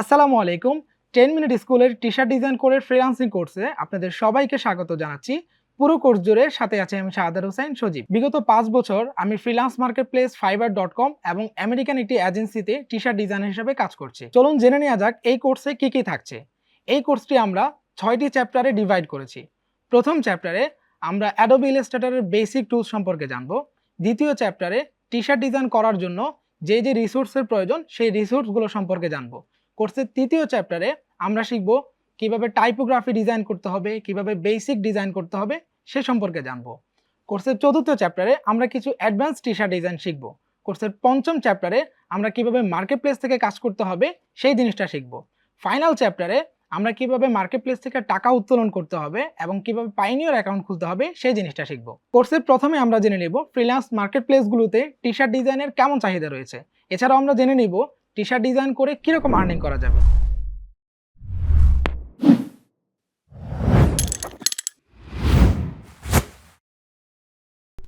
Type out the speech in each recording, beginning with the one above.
আসসালামু আলাইকুম। Ten minute স্কুলের টি শার্ট ডিজাইন করে ফ্রিলান্সিং কোর্সে আপনাদের সবাইকে স্বাগত জানাচ্ছি। পুরো কোর্স জুড়ে সাথে আছে আমি শাহাদার হোসেন সজীব। বিগত পাঁচ বছর আমি freelance marketplace Fiverr dot com এবং আমেরিকান একটি এজেন্সিতে টি শার্ট ডিজাইনার হিসেবে কাজ করছি। চলুন জেনে নেওয়া যাক এই কোর্সে কি কি থাকছে। এই কোর্সটি আমরা ছয়টি চ্যাপ্টারে ডিভাইড করেছি। প্রথম চ্যাপ্টারে আমরা অ্যাডোবি ইলাস্ট্রেটরের বেসিক টুলস সম্পর্কে জানব। দ্বিতীয় চ্যাপ্টারে টি শার্ট ডিজাইন করার জন্য যে যে রিসোর্সের প্রয়োজন সেই রিসোর্সগুলো সম্পর্কে জানব। কোর্সের তৃতীয় চ্যাপ্টারে আমরা শিখব কীভাবে টাইপোগ্রাফি ডিজাইন করতে হবে, কীভাবে বেসিক ডিজাইন করতে হবে, সে সম্পর্কে জানব। কোর্সের চতুর্থ চ্যাপ্টারে আমরা কিছু অ্যাডভান্স টি শার্ট ডিজাইন শিখব। কোর্সের পঞ্চম চ্যাপ্টারে আমরা কীভাবে মার্কেট প্লেস থেকে কাজ করতে হবে, সেই জিনিসটা শিখব। ফাইনাল চ্যাপ্টারে আমরা কীভাবে মার্কেট প্লেস থেকে টাকা উত্তোলন করতে হবে এবং কীভাবে পাইনিয়র অ্যাকাউন্ট খুলতে হবে, সেই জিনিসটা শিখব। কোর্সের প্রথমে আমরা জেনে নিব ফ্রিল্যান্স মার্কেট প্লেসগুলোতে টি শার্ট ডিজাইনের কেমন চাহিদা রয়েছে। এছাড়াও আমরা জেনে নিব টি শার্ট ডিজাইন করে কীরকম আর্নিং করা যাবে?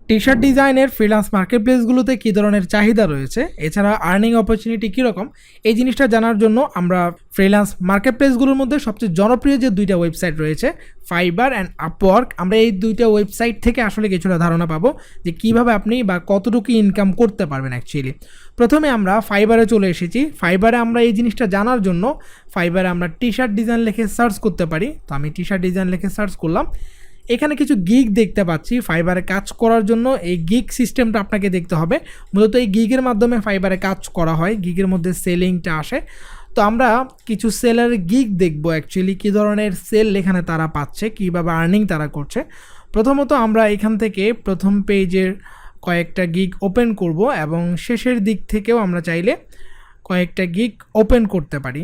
টি শার্ট ডিজাইনের ফ্রিল্যান্স মার্কেট প্লেসগুলোতে কী ধরনের চাহিদা রয়েছে? এছাড়া আর্নিং অপরচুনিটি কীরকম? এই জিনিসটা জানার জন্য আমরা ফ্রিল্যান্স মার্কেট প্লেসগুলোর মধ্যে সবচেয়ে জনপ্রিয় যে দুইটা ওয়েবসাইট রয়েছে ফাইবার অ্যান্ড আপওয়ার্ক আমরা এই দুইটা ওয়েবসাইট থেকে আসলে কিছুটা ধারণা পাবো যে কীভাবে আপনি বা কতটুকু ইনকাম করতে পারবেন অ্যাকচুয়ালি প্রথমে আমরা ফাইবারে চলে এসেছি। ফাইবারে আমরা এই জিনিসটা জানার জন্য ফাইবারে আমরা টি শার্ট ডিজাইন লিখে সার্চ করতে পারি। তো আমি টি শার্ট ডিজাইন লিখে সার্চ করলাম। এখানে কিছু গিগ দেখতে পাচ্ছি ফাইবারে কাজ করার জন্য। এই গিগ সিস্টেমটা আপনাকে দেখতে হবে। মূলত এই গিগের মাধ্যমে ফাইবারে কাজ করা হয় গিগের মধ্যে সেলিংটা আসে। তো আমরা কিছু সেলের গিগ দেখব অ্যাকচুয়ালি কী ধরনের সেল এখানে তারা পাচ্ছে, কীভাবে আর্নিং তারা করছে। প্রথমত আমরা এখান থেকে প্রথম পেজের কয়েকটা গিগ ওপেন করব এবং শেষের দিক থেকেও আমরা চাইলে কয়েকটা গিগ ওপেন করতে পারি।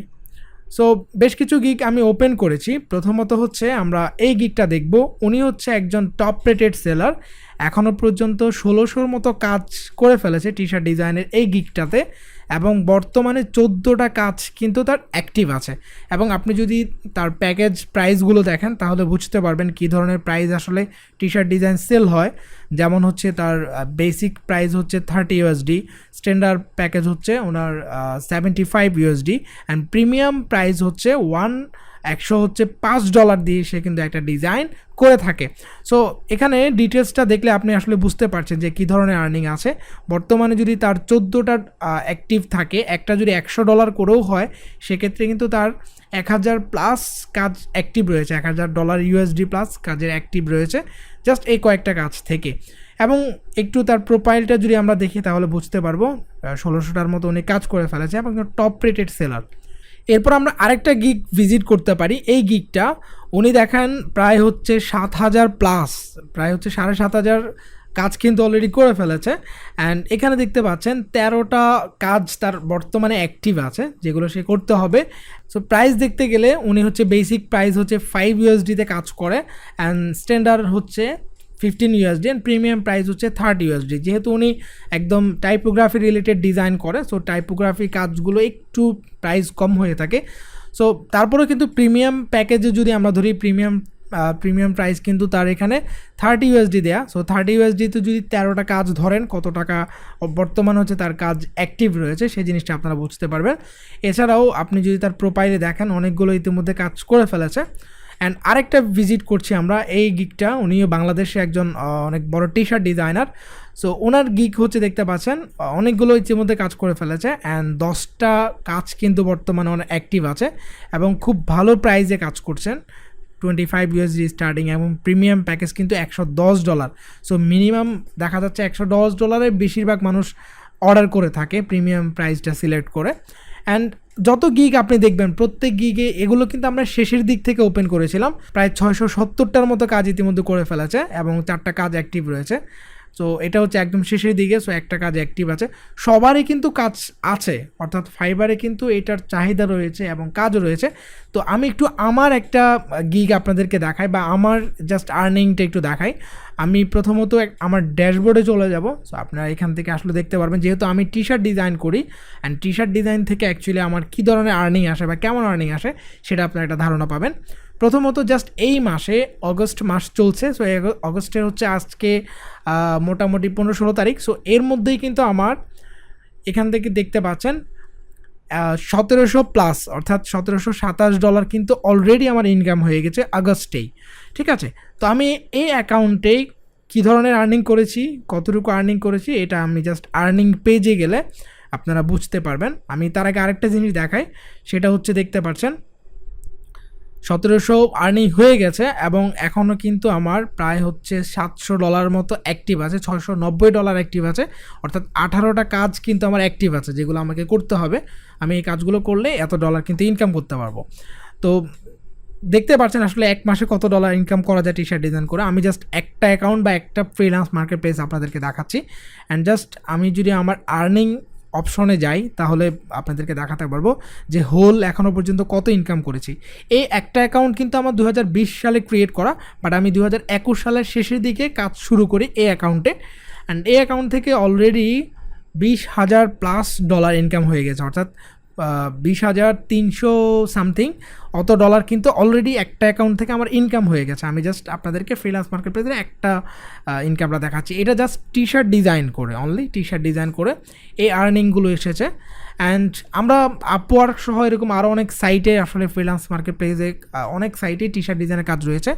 সো বেশ কিছু গিক আমি ওপেন করেছি। প্রথমত হচ্ছে আমরা এই গিকটা দেখব। উনি হচ্ছে একজন টপ রেটেড সেলার এখনও পর্যন্ত ষোলোশোর মতো কাজ করে ফেলেছে টি শার্ট ডিজাইনের এই গিগটাতে এবং বর্তমানে চোদ্দোটা কাজ কিন্তু তার অ্যাক্টিভ আছে। এবং আপনি যদি তার প্যাকেজ প্রাইসগুলো দেখেন, তাহলে বুঝতে পারবেন কী ধরনের প্রাইস আসলে টি শার্ট ডিজাইন সেল হয়। যেমন হচ্ছে তার বেসিক প্রাইস হচ্ছে থার্টি ইউএসডি স্ট্যান্ডার্ড প্যাকেজ হচ্ছে ওনার seventy five USD and premium price হচ্ছে ওয়ান একশো হচ্ছে পাঁচ ডলার দিয়ে সে কিন্তু একটা ডিজাইন করে থাকে। সো এখানে ডিটেলসটা দেখলে আপনি আসলে বুঝতে পারছেন যে কী ধরনের আর্নিং আছে। বর্তমানে যদি তার চোদ্দোটা অ্যাক্টিভ থাকে, একটা যদি একশো ডলার করেও হয়, সেক্ষেত্রে কিন্তু তার এক হাজার প্লাস কাজ অ্যাক্টিভ রয়েছে, এক হাজার ডলার ইউএসডি প্লাস কাজের অ্যাক্টিভ রয়েছে জাস্ট এই কয়েকটা কাজ থেকে। এবং একটু তার প্রোফাইলটা যদি আমরা দেখি, তাহলে বুঝতে পারব ষোলোশোটার মতো উনি কাজ করে ফেলেছে এবং টপ রেটেড সেলার এরপর আমরা আরেকটা গিগ ভিজিট করতে পারি। এই গিগটা উনি দেখান প্রায় হচ্ছে সাত হাজার প্লাস প্রায় হচ্ছে সাড়ে সাত হাজার কাজ কিন্তু অলরেডি করে ফেলেছে। অ্যান্ড এখানে দেখতে পাচ্ছেন তেরোটা কাজ তার বর্তমানে অ্যাক্টিভ আছে, যেগুলো সে করতে হবে। সো প্রাইস দেখতে গেলে উনি হচ্ছে বেসিক প্রাইস হচ্ছে ফাইভ ইউএসডিতে কাজ করে। অ্যান্ড স্ট্যান্ডার্ড হচ্ছে fifteen USD and premium price হচ্ছে থার্ড ইউএসডি যেহেতু উনি একদম টাইপোগ্রাফি রিলেটেড ডিজাইন করে সো টাইপোগ্রাফি কাজগুলো একটু প্রাইস কম হয়ে থাকে। সো তারপরেও কিন্তু প্রিমিয়াম প্যাকেজে যদি আমরা ধরি প্রিমিয়াম প্রিমিয়াম প্রাইস কিন্তু তার এখানে থার্টি ইউএসডি দেয়া। সো থার্টি ইউএসডিতে যদি তেরোটা কাজ ধরেন, কত টাকা বর্তমান হচ্ছে তার কাজ অ্যাক্টিভ রয়েছে, সেই জিনিসটা আপনারা বুঝতে পারবেন। এছাড়াও আপনি যদি তার প্রোফাইলে দেখেন, অনেকগুলো ইতিমধ্যে কাজ করে ফেলেছে। অ্যান্ড আরেকটা ভিজিট করছি আমরা, এই গিকটা উনিও বাংলাদেশে একজন অনেক বড় টি শার্ট ডিজাইনার সো ওনার গিক হচ্ছে দেখতে পাচ্ছেন অনেকগুলো ইতিমধ্যে কাজ করে ফেলেছে অ্যান্ড দশটা কাজ কিন্তু বর্তমানে অনেক অ্যাক্টিভ আছে, এবং খুব ভালো প্রাইজে কাজ করছেন। টোয়েন্টি ফাইভ ইউএসডি স্টার্টিং এবং প্রিমিয়াম প্যাকেজ কিন্তু একশো দশ ডলার সো মিনিমাম দেখা যাচ্ছে একশো দশ ডলারে বেশিরভাগ মানুষ অর্ডার করে থাকে প্রিমিয়াম প্রাইসটা সিলেক্ট করে। অ্যান্ড যত গিগ আপনি দেখবেন, প্রত্যেক গিগে এগুলো কিন্তু আমরা শেষের দিক থেকে ওপেন করেছিলাম। প্রায় ছয়শো সত্তরটার মতো কাজ ইতিমধ্যে করে ফেলেছে এবং চারটা কাজ অ্যাক্টিভ রয়েছে। সো এটা হচ্ছে একদম শেষের দিকে সো একটা কাজ অ্যাক্টিভ আছে। সবারই কিন্তু কাজ আছে, অর্থাৎ ফাইবারে কিন্তু এটার চাহিদা রয়েছে এবং কাজও রয়েছে। তো আমি একটু আমার একটা গিগ আপনাদেরকে দেখাই বা আমার জাস্ট আর্নিংটা একটু দেখাই। আমি প্রথমত আমার ড্যাশবোর্ডে চলে যাব। সো আপনারা এখান থেকে আসলে দেখতে পারবেন, যেহেতু আমি টি শার্ট ডিজাইন করি অ্যান্ড টি শার্ট ডিজাইন থেকে অ্যাকচুয়ালি আমার কী ধরনের আর্নিং আসে বা কেমন আর্নিং আসে, সেটা আপনারা একটা ধারণা পাবেন। প্রথমত জাস্ট এই মাসে অগস্ট মাস চলছে সো অগস্টের হচ্ছে আজকে মোটামুটি পনেরো ষোলো তারিখ সো এর মধ্যেই কিন্তু আমার এখান থেকে দেখতে পাচ্ছেন সতেরোশো প্লাস অর্থাৎ সতেরোশো সাতাশ ডলার কিন্তু অলরেডি আমার ইনকাম হয়ে গেছে আগস্টেই ঠিক আছে? তো আমি এই অ্যাকাউন্টেই কী ধরনের আর্নিং করেছি, কতটুকু আর্নিং করেছি, এটা আমি জাস্ট আর্নিং পেজে গেলে আপনারা বুঝতে পারবেন। আমি তার আগে আরেকটা জিনিস দেখাই, সেটা হচ্ছে দেখতে পাচ্ছেন সতেরোশো আর্নিং হয়ে গেছে এবং এখনও কিন্তু আমার প্রায় হচ্ছে সাতশো ডলার মতো অ্যাক্টিভ আছে, ছয়শো নব্বই ডলার অ্যাক্টিভ আছে, অর্থাৎ আঠারোটা কাজ কিন্তু আমার অ্যাক্টিভ আছে যেগুলো আমাকে করতে হবে। আমি এই কাজগুলো করলে এত ডলার কিন্তু ইনকাম করতে পারব। তো দেখতে পাচ্ছেন আসলে এক মাসে কত ডলার ইনকাম করা যায় টি শার্ট ডিজাইন করে। আমি জাস্ট একটা অ্যাকাউন্ট বা একটা ফ্রিল্যান্স মার্কেট প্লেস আপনাদেরকে দেখাচ্ছি। অ্যান্ড জাস্ট আমি যদি আমার আর্নিং অপশনে যাই, তাহলে আপনাদেরকে দেখাতে পারব যে হোল এখনও পর্যন্ত কত ইনকাম করেছি। এই একটা অ্যাকাউন্ট কিন্তু আমার দু হাজার বিশ সালে ক্রিয়েট করা বাট আমি দু হাজার একুশ সালের শেষের দিকে কাজ শুরু করি এই অ্যাকাউন্টে অ্যান্ড এই অ্যাকাউন্ট থেকে অলরেডি বিশ হাজার প্লাস ডলার ইনকাম হয়ে গেছে, অর্থাৎ বিশ হাজার তিনশো সামথিং অত ডলার কিন্তু অলরেডি একটা অ্যাকাউন্ট থেকে আমার ইনকাম হয়ে গেছে। আমি জাস্ট আপনাদেরকে ফ্রিলান্স মার্কেট প্লেসে একটা ইনকামটা দেখাচ্ছি। এটা জাস্ট টি শার্ট ডিজাইন করে অনলি টি শার্ট ডিজাইন করে এই আর্নিংগুলো এসেছে। অ্যান্ড আমরা আপওয়ার্ক সহ এরকম আরও অনেক সাইটে আসলে ফ্রিলান্স মার্কেট প্লেসে অনেক সাইটে টি শার্ট ডিজাইনের কাজ রয়েছে।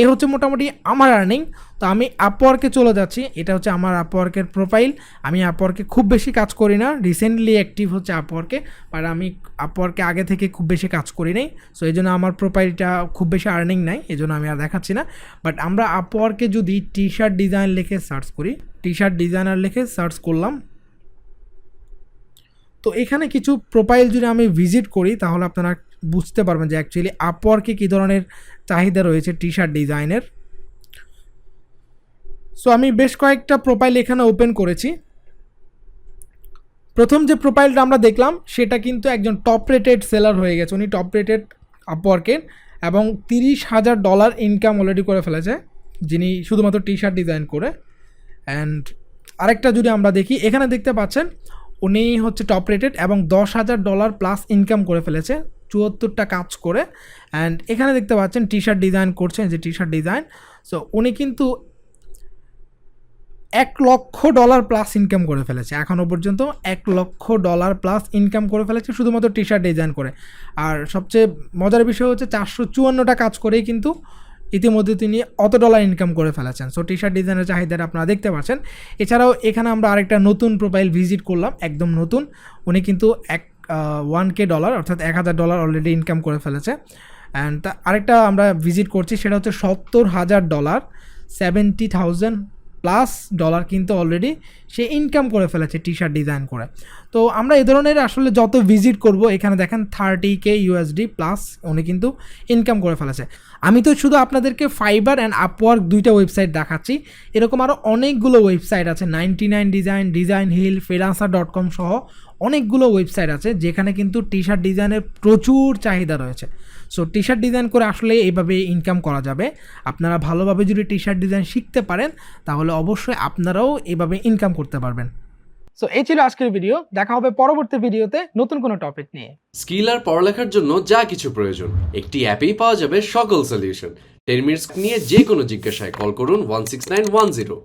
এই হচ্ছে মোটামুটি আমার আর্নিং তো আমি আপওয়ার্কে চলে যাচ্ছি। এটা হচ্ছে আমার আপওয়ার্কের প্রোফাইল আমি আপওয়ার্কে খুব বেশি কাজ করি না। রিসেন্টলি অ্যাক্টিভ হচ্ছে আপওয়ার্কে বাট আমি আপওয়ার্কে আগে থেকে খুব বেশি কাজ করি নাই। সো এই জন্য আমার প্রোফাইলটা খুব বেশি আর্নিং নাই, এই জন্য আমি আর দেখাচ্ছি না। বাট আমরা আপওয়ার্কে যদি টি শার্ট ডিজাইন লিখে সার্চ করি টি শার্ট ডিজাইনার লিখে সার্চ করলাম। তো এখানে কিছু প্রোফাইল যদি আমি ভিজিট করি, তাহলে আপনারা বুঝতে পারবেন যে অ্যাকচুয়ালি আপওয়ার্কে কী ধরনের চাহিদা রয়েছে টি শার্ট ডিজাইনের সো আমি বেশ কয়েকটা প্রোফাইল এখানে ওপেন করেছি। প্রথম যে প্রোফাইলটা আমরা দেখলাম, সেটা কিন্তু একজন টপ রেটেড সেলার হয়ে গেছে। উনি টপ রেটেড আপওয়ার্কের এবং তিরিশ হাজার ডলার ইনকাম অলরেডি করে ফেলেছে, যিনি শুধুমাত্র টি শার্ট ডিজাইন করে। অ্যান্ড আরেকটা যদি আমরা দেখি, এখানে দেখতে পাচ্ছেন উনি হচ্ছে টপ রেটেড এবং দশ হাজার ডলার প্লাস ইনকাম করে ফেলেছে, চুয়াত্তরটা কাজ করে। অ্যান্ড এখানে দেখতে পাচ্ছেন টি শার্ট ডিজাইন করছেন যে টি শার্ট ডিজাইন সো উনি কিন্তু এক লক্ষ ডলার প্লাস ইনকাম করে ফেলেছে। এখনও পর্যন্ত এক লক্ষ ডলার প্লাস ইনকাম করে ফেলেছে শুধুমাত্র টি শার্ট ডিজাইন করে। আর সবচেয়ে মজার বিষয় হচ্ছে চারশো চুয়ান্নটা কাজ করেই কিন্তু ইতিমধ্যে তিনি অত ডলার ইনকাম করে ফেলেছেন। সো টি শার্ট ডিজাইনের চাহিদাটা আপনারা দেখতে পাচ্ছেন। এছাড়াও এখানে আমরা আরেকটা নতুন প্রোফাইল ভিজিট করলাম, একদম নতুন। উনি কিন্তু এক ওয়ান কে ডলার অর্থাৎ এক হাজার ডলার অলরেডি ইনকাম করে ফেলেছে। অ্যান্ড আরেকটা আমরা ভিজিট করছি, সেটা হচ্ছে সত্তর হাজার dollar seventy thousand plus dollar কিন্তু অলরেডি সে ইনকাম করে ফেলেছে টি শার্ট ডিজাইন করে। তো আমরা এ ধরনের আসলে যত ভিজিট করব, এখানে দেখেন থার্টি কে ইউএসডি প্লাস উনি কিন্তু ইনকাম করে ফেলেছে। আমি তো শুধু আপনাদেরকে ফাইবার অ্যান্ড আপওয়ার্ক দুইটা ওয়েবসাইট দেখাচ্ছি। এরকম আরও অনেকগুলো ওয়েবসাইট আছে ninety nine design design hill freelancer dot com সহ অনেকগুলো ওয়েবসাইট আছে যেখানে কিন্তু টি শার্ট ডিজাইনের প্রচুর চাহিদা রয়েছে। সো টি শার্ট ডিজাইন করে আসলে এইভাবে ইনকাম করা যাবে। আপনারা ভালোভাবে যদি টি শার্ট ডিজাইন শিখতে পারেন, তাহলে অবশ্যই আপনারাও এইভাবে ইনকাম করতে পারবেন। সো এই ছিল আজকের ভিডিও দেখা হবে পরবর্তী ভিডিওতে নতুন কোনো টপিক নিয়ে। স্কিল আর পড়ালেখার জন্য যা কিছু প্রয়োজন, একটি অ্যাপেই পাওয়া যাবে সকল সলিউশন টেন মিনিটস নিয়ে যে কোনো জিজ্ঞাসায় কল করুন one six nine one zero